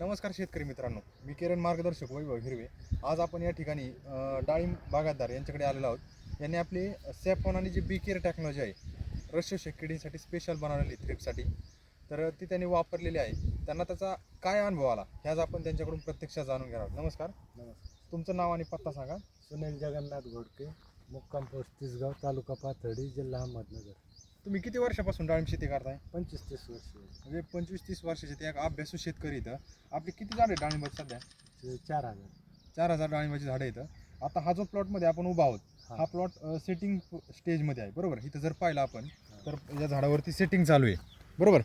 नमस्कार शेतकरी मित्रांनो. मी किरण मार्गदर्शक वैभव हिरवे. आज आपण या ठिकाणी डाळिंब बागायतदार यांच्याकडे आलेलो आहोत. यांनी आपली सॅफॉन आणि जी बी केअर टेक्नॉलॉजी आहे रस्य किडींसाठी स्पेशल बनवलेली थ्रिपसाठी तर ती त्यांनी वापरलेली आहे. त्यांना त्याचा काय अनुभव आला? हे आज आपण त्यांच्याकडून प्रत्यक्ष जाणून घेणार आहोत. नमस्कार. नमस्कार. तुमचं नाव आणि पत्ता सांगा. सुनील जगन्नाथ घोडके मुक्काम पोस्ट तिसगाव तालुका पाथर्डी जिल्हा अहमदनगर. तुम्ही किती वर्षापासून डाळिंब शेती करताय? पंचवीस तीस वर्ष. म्हणजे पंचवीस तीस वर्षाचे ते एक अभ्यासू शेतकरी इथं. आपली किती झाडे डाळिंबाची सध्या? चार हजार. चार हजार डाळिंबाची झाडं इथं. आता हा जो प्लॉटमध्ये आपण उभा आहोत हा. हा प्लॉट सेटिंग स्टेजमध्ये आहे बरोबर? इथं जर पाहिलं आपण तर या झाडावरती सेटिंग चालू आहे. बरोबर?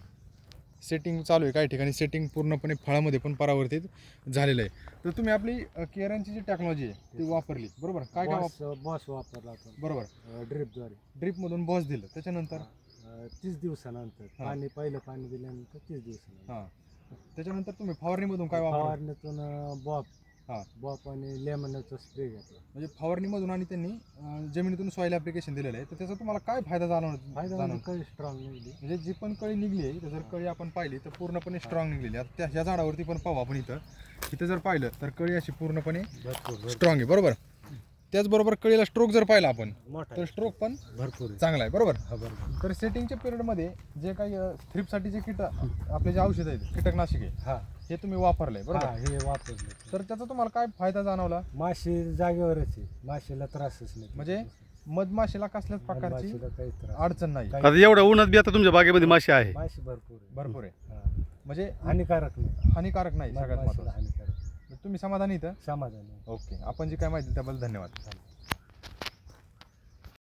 सेटिंग चालू आहे काही ठिकाणी सेटिंग पूर्णपणे फळामध्ये पण परावर्तित झालेलं आहे. तर तुम्ही आपली केरांची जी टेक्नॉलॉजी आहे ती वापरली. बरोबर? काय काय बॉस बॉस वापरला आपण बरोबर. ड्रिपद्वारे ड्रीपमधून बॉस दिलं. त्याच्यानंतर? तीस दिवसानंतर. हा. पाणी पहिलं पाणी दिल्यानंतर तीस दिवसानंतर. हां. त्याच्यानंतर तुम्ही फवारणीमधून काय वापर फवारणीतून हा. बॉप आणि लेमनचा स्प्रे घेतला. म्हणजे फवारणीमधून आणि त्यांनी अं, जमिनीतून सॉईल ॲप्लिकेशन दिलेलं आहे. तर त्याचा तुम्हाला काय फायदा जाणवत फायदा जाणवत म्हणजे काही स्ट्रॉंग निघली. म्हणजे जी पण कळी निघली आहे जर कळी आपण पाहिली तर पूर्णपणे स्ट्रॉंग निघलेली आहे. आता त्या ह्या झाडावरती पण पाहू आपण इथं. इथं जर पाहिलं तर कळी अशी पूर्णपणे भरपूर भरपूर. स्ट्रॉंग आहे. बरोबर? त्याचबरोबर कळीला स्ट्रोक जर पाहिला आपण मोठा तर आहे. स्ट्रोक पण भरपूर आहे. चांगला आहे. बरोबर? हा बरोबर. तर सेटिंगच्या पिरियडमध्ये जे काही थ्रिपसाठी जे कीट आपले जे औषध आहेत कीटकनाशके हा. हे तुम्ही वापरले हा बरोबर? हे वापरलं तर त्याचा तुम्हाला काय फायदा जाणवला? माशी जागेवरच आहे. माशीला त्रासच नाही. म्हणजे मधमाशीला कसल्याच प्रकारची माशीला काही त्रास अडचण नाही. काही- आता एवढ्या उन्हात बी आता तुमच्या बागेमध्ये माशी आहे. माशी भरपूर आहे. भरपूर आहे. हा. म्हणजे हानिकारक नाही. हानिकारक नाही सगळ्यात महत्वाचं. हानिकारक तुम्ही समाधानी इथं? समाधान आहे. ओके आपण जी काय माहिती दिली त्याबद्दल धन्यवाद.